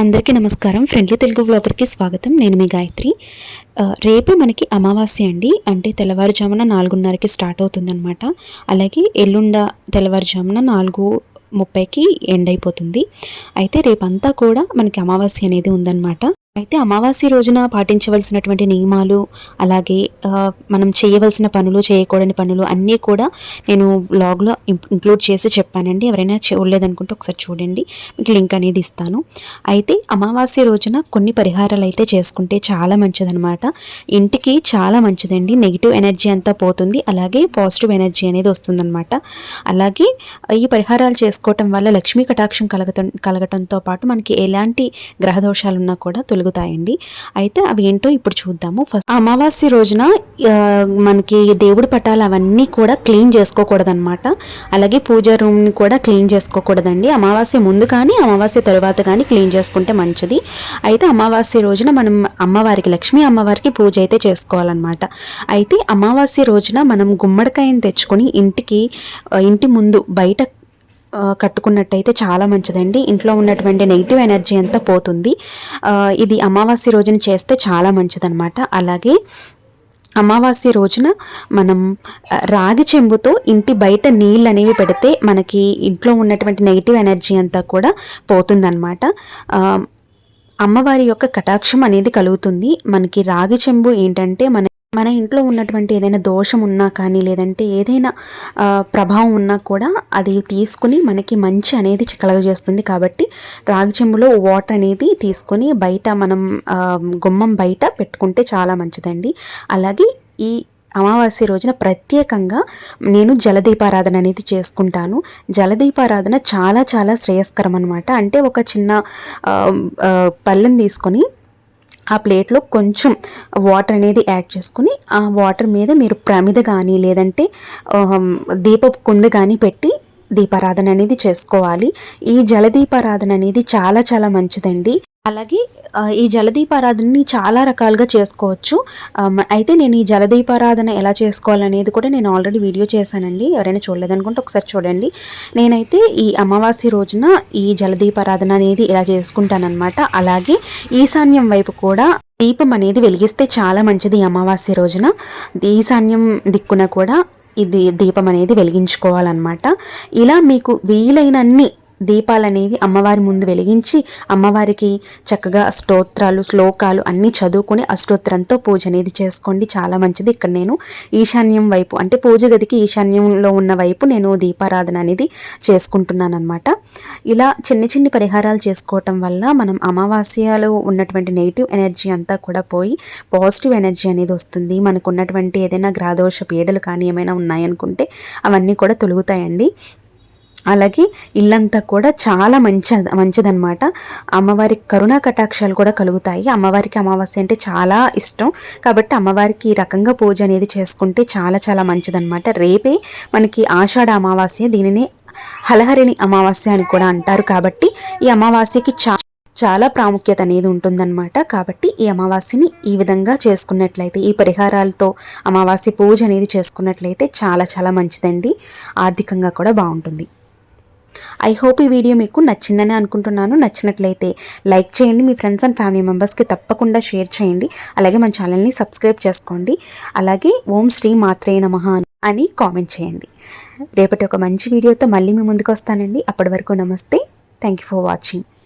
అందరికీ నమస్కారం. ఫ్రెండ్లీ తెలుగు బ్లాగర్కి స్వాగతం. నేను మీ గాయత్రి. రేపు మనకి అమావాస్య అండి. అంటే తెల్లవారుజామున నాలుగున్నరకి స్టార్ట్ అవుతుందన్నమాట. అలాగే ఎల్లుండ తెల్లవారుజామున నాలుగు ముప్పైకి ఎండ్ అయిపోతుంది. అయితే రేపంతా కూడా మనకి అమావాస్య అనేది ఉందన్నమాట. అయితే అమావాస్య రోజున పాటించవలసినటువంటి నియమాలు అలాగే మనం చేయవలసిన పనులు చేయకూడని పనులు అన్నీ కూడా నేను బ్లాగ్లో ఇంక్లూడ్ చేసి చెప్పానండి. ఎవరైనా చూడలేదనుకుంటే ఒకసారి చూడండి. మీకు లింక్ అనేది ఇస్తాను. అయితే అమావాస్య రోజున కొన్ని పరిహారాలు అయితే చేసుకుంటే చాలా మంచిదనమాట ఇంటికి చాలా మంచిదండి. నెగిటివ్ ఎనర్జీ అంతా పోతుంది. అలాగే పాజిటివ్ ఎనర్జీ అనేది వస్తుందన్నమాట. అలాగే ఈ పరిహారాలు చేసుకోవటం వల్ల లక్ష్మీ కటాక్షం కలగటం కలగటంతో పాటు మనకి ఎలాంటి గ్రహ దోషాలు ఉన్నా కూడా అయితే అవి ఏంటో ఇప్పుడు చూద్దాము. ఫస్ట్ అమావాస్య రోజున మనకి దేవుడి పటాలు అవన్నీ కూడా క్లీన్ చేసుకోకూడదన్నమాట. అలాగే పూజ రూమ్ని కూడా క్లీన్ చేసుకోకూడదండి. అమావాస్య ముందు కానీ అమావాస్య తర్వాత కానీ క్లీన్ చేసుకుంటే మంచిది. అయితే అమావాస్య రోజున మనం అమ్మవారికి లక్ష్మీ అమ్మవారికి పూజ అయితే చేసుకోవాలన్నమాట. అయితే అమావాస్య రోజున మనం గుమ్మడికాయని తెచ్చుకొని ఇంటికి ఇంటి ముందు బయట కట్టుకున్నట్టయితే చాలా మంచిదండి. ఇంట్లో ఉన్నటువంటి నెగిటివ్ ఎనర్జీ అంతా పోతుంది. ఇది అమావాస్య రోజున చేస్తే చాలా మంచిదన్నమాట. అలాగే అమావాస్య రోజున మనం రాగి చెంబుతో ఇంటి బయట నీళ్ళు అనేవి పెడితే మనకి ఇంట్లో ఉన్నటువంటి నెగిటివ్ ఎనర్జీ అంతా కూడా పోతుందన్నమాట. అమ్మవారి యొక్క కటాక్షం అనేది కలుగుతుంది. మనకి రాగి చెంబు ఏంటంటే మన మన ఇంట్లో ఉన్నటువంటి ఏదైనా దోషం ఉన్నా కానీ లేదంటే ఏదైనా ప్రభావం ఉన్నా కూడా అది తీసుకుని మనకి మంచి అనేది కలగజేస్తుంది. కాబట్టి రాగి చెంబులో వాటర్ అనేది తీసుకొని బయట మనం గుమ్మం బయట పెట్టుకుంటే చాలా మంచిదండి. అలాగే ఈ అమావాస్య రోజున ప్రత్యేకంగా నేను జలదీపారాధన అనేది చేసుకుంటాను. జలదీపారాధన చాలా చాలా శ్రేయస్కరం అనమాట అంటే ఒక చిన్న పళ్ళెం తీసుకొని ఆ ప్లేట్లో కొంచెం వాటర్ అనేది యాడ్ చేసుకుని ఆ వాటర్ మీద మీరు ప్రమిద కానీ లేదంటే దీపపు కుందు కానీ పెట్టి దీపారాధన అనేది చేసుకోవాలి. ఈ జలదీపారాధన అనేది చాలా చాలా మంచిదండి. అలాగే ఈ జలదీపారాధనని చాలా రకాలుగా చేసుకోవచ్చు. అయితే నేను ఈ జలదీపారాధన ఎలా చేసుకోవాలనేది కూడా నేను ఆల్రెడీ వీడియో చేశానండి. ఎవరైనా చూడలేదనుకుంటే ఒకసారి చూడండి. నేనైతే ఈ అమావాస్య రోజున ఈ జలదీపారాధన అనేది ఇలా చేసుకుంటానన్నమాట. అలాగే ఈశాన్యం వైపు కూడా దీపం అనేది వెలిగిస్తే చాలా మంచిది అమావాస్య రోజున. ఈశాన్యం దిక్కున కూడా ఇది దీపం అనేది వెలిగించుకోవాలన్నమాట. ఇలా మీకు వీలైనన్ని దీపాలనేవి అమ్మవారి ముందు వెలిగించి అమ్మవారికి చక్కగా స్తోత్రాలు శ్లోకాలు అన్నీ చదువుకుని అష్టోత్తరంతో పూజ అనేది చేసుకోండి. చాలా మంచిది. ఇక్కడ నేను ఈశాన్యం వైపు అంటే పూజ గదికి ఈశాన్యంలో ఉన్న వైపు నేను దీపారాధన అనేది చేసుకుంటున్నాను అనమాట ఇలా చిన్న చిన్న పరిహారాలు చేసుకోవటం వల్ల మనం అమావాస్యలో ఉన్నటువంటి నెగిటివ్ ఎనర్జీ అంతా కూడా పోయి పాజిటివ్ ఎనర్జీ అనేది వస్తుంది. మనకు ఉన్నటువంటి ఏదైనా గ్రాదోష పీడలు కానీ ఏమైనా ఉన్నాయనుకుంటే అవన్నీ కూడా తొలుగుతాయండి. అలాగే ఇల్లంతా కూడా చాలా మంచి మంచిదన్నమాట. అమ్మవారికి కరుణా కటాక్షాలు కూడా కలుగుతాయి. అమ్మవారికి అమావాస్య అంటే చాలా ఇష్టం. కాబట్టి అమ్మవారికి ఈ రకంగా పూజ అనేది చేసుకుంటే చాలా చాలా మంచిదన్నమాట. రేపే మనకి ఆషాఢ అమావాస్య దీనిని హలహరిణి అమావాస్య అని కూడా అంటారు. కాబట్టి ఈ అమావాస్యకి చా చాలా ప్రాముఖ్యత అనేది ఉంటుందన్నమాట. కాబట్టి ఈ అమావాస్యని ఈ విధంగా చేసుకున్నట్లయితే ఈ పరిహారాలతో అమావాస్య పూజ అనేది చేసుకున్నట్లయితే చాలా చాలా మంచిదండి. ఆర్థికంగా కూడా బాగుంటుంది. ఐ హోప్ ఈ వీడియో మీకు నచ్చిందని అనుకుంటున్నాను. నచ్చినట్లయితే లైక్ చేయండి. మీ ఫ్రెండ్స్ అండ్ ఫ్యామిలీ మెంబర్స్కి తప్పకుండా షేర్ చేయండి. అలాగే మన ఛానల్ని సబ్స్క్రైబ్ చేసుకోండి. అలాగే ఓం శ్రీ మాత్రే నమః అని కామెంట్ చేయండి. రేపటి ఒక మంచి వీడియోతో మళ్ళీ మీ ముందుకు వస్తానండి. అప్పటి వరకు నమస్తే. Thank you for watching